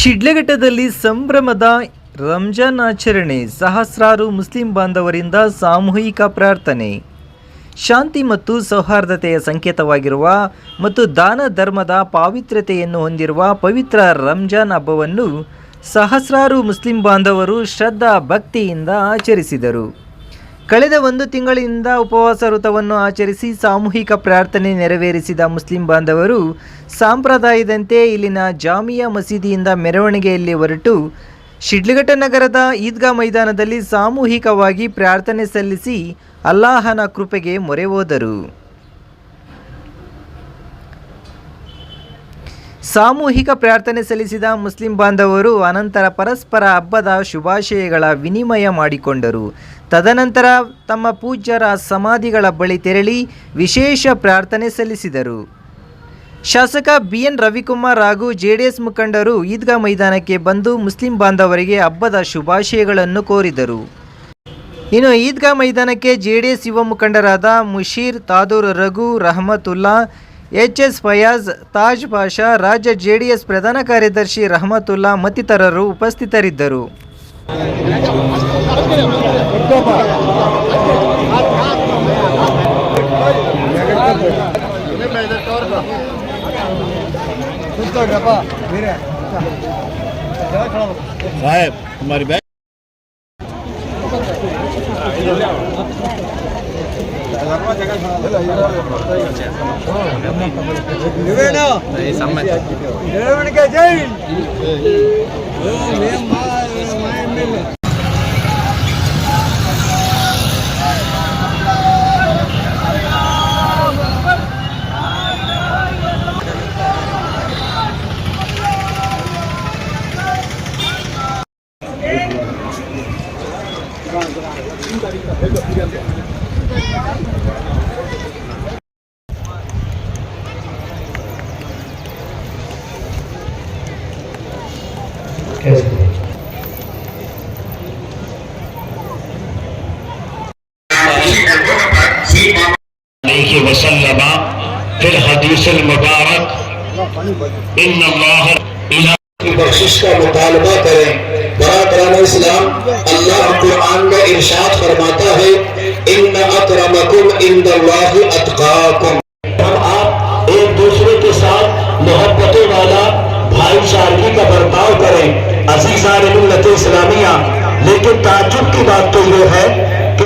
ಶಿಡ್ಲಘಟ್ಟದಲ್ಲಿ ಸಂಭ್ರಮದ ರಂಜಾನ್ ಆಚರಣೆ, ಸಹಸ್ರಾರು ಮುಸ್ಲಿಂ ಬಾಂಧವರಿಂದ ಸಾಮೂಹಿಕ ಪ್ರಾರ್ಥನೆ. ಶಾಂತಿ ಮತ್ತು ಸೌಹಾರ್ದತೆಯ ಸಂಕೇತವಾಗಿರುವ ಮತ್ತು ದಾನ ಧರ್ಮದ ಪಾವಿತ್ರ್ಯತೆಯನ್ನು ಹೊಂದಿರುವ ಪವಿತ್ರ ರಂಜಾನ್ ಹಬ್ಬವನ್ನು ಸಹಸ್ರಾರು ಮುಸ್ಲಿಂ ಬಾಂಧವರು ಶ್ರದ್ಧಾ ಭಕ್ತಿಯಿಂದ ಆಚರಿಸಿದರು. ಕಳೆದ ಒಂದು ತಿಂಗಳಿಂದ ಉಪವಾಸ ವೃತವನ್ನು ಆಚರಿಸಿ ಸಾಮೂಹಿಕ ಪ್ರಾರ್ಥನೆ ನೆರವೇರಿಸಿದ ಮುಸ್ಲಿಂ ಬಾಂಧವರು ಸಾಂಪ್ರದಾಯದಂತೆ ಇಲ್ಲಿನ ಜಾಮಿಯಾ ಮಸೀದಿಯಿಂದ ಮೆರವಣಿಗೆಯಲ್ಲಿ ಹೊರಟು ಶಿಡ್ಲಘಟ್ಟ ನಗರದ ಈದ್ಗಾ ಮೈದಾನದಲ್ಲಿ ಸಾಮೂಹಿಕವಾಗಿ ಪ್ರಾರ್ಥನೆ ಸಲ್ಲಿಸಿ ಅಲ್ಲಾಹನ ಕೃಪೆಗೆ ಮೊರೆ ಹೋದರು. ಸಾಮೂಹಿಕ ಪ್ರಾರ್ಥನೆ ಸಲ್ಲಿಸಿದ ಮುಸ್ಲಿಂ ಬಾಂಧವರು ಅನಂತರ ಪರಸ್ಪರ ಹಬ್ಬದ ಶುಭಾಶಯಗಳ ವಿನಿಮಯ ಮಾಡಿಕೊಂಡರು. ತದನಂತರ ತಮ್ಮ ಪೂಜ್ಯರ ಸಮಾಧಿಗಳ ಬಳಿ ತೆರಳಿ ವಿಶೇಷ ಪ್ರಾರ್ಥನೆ ಸಲ್ಲಿಸಿದರು. ಶಾಸಕ ಬಿ ಎನ್ ರವಿಕುಮಾರ್ ಹಾಗೂ ಜೆಡಿಎಸ್ ಮುಖಂಡರು ಈದ್ಗಾ ಮೈದಾನಕ್ಕೆ ಬಂದು ಮುಸ್ಲಿಂ ಬಾಂಧವರಿಗೆ ಹಬ್ಬದ ಶುಭಾಶಯಗಳನ್ನು ಕೋರಿದರು. ಇನ್ನು ಈದ್ಗಾ ಮೈದಾನಕ್ಕೆ ಜೆಡಿಎಸ್ ಯುವ ಮುಖಂಡರಾದ ಮುಷೀರ್ ತಾದೂರ್ ರಘು, ರಹಮತುಲ್ಲಾ ಎಚ್ ಎಸ್ ಫಯಾಜ್ ತಾಜ್ ಪಾಷಾ ರಾಜ್ಯ ಜೆಡಿಎಸ್ ಪ್ರಧಾನ ಕಾರ್ಯದರ್ಶಿ ರಹಮತುಲ್ಲಾ ಮತ್ತಿತರರು ಉಪಸ್ಥಿತರಿದ್ದರು. సంబంధించి وسلم فی المبارک ان اللہ بخشش کا مطالبہ کریں۔ براہ کران اسلام اللہ قرآن میں ارشاد فرماتا ہے ان اکرمکم عند اللہ اتقاکم ہم آپ ایک دوسرے کے ساتھ محبت والا بھائی چارگی کا برتاؤ کریں۔ عزیزان ملت اسلامیہ لیکن تعجب کی بات تو یہ ہے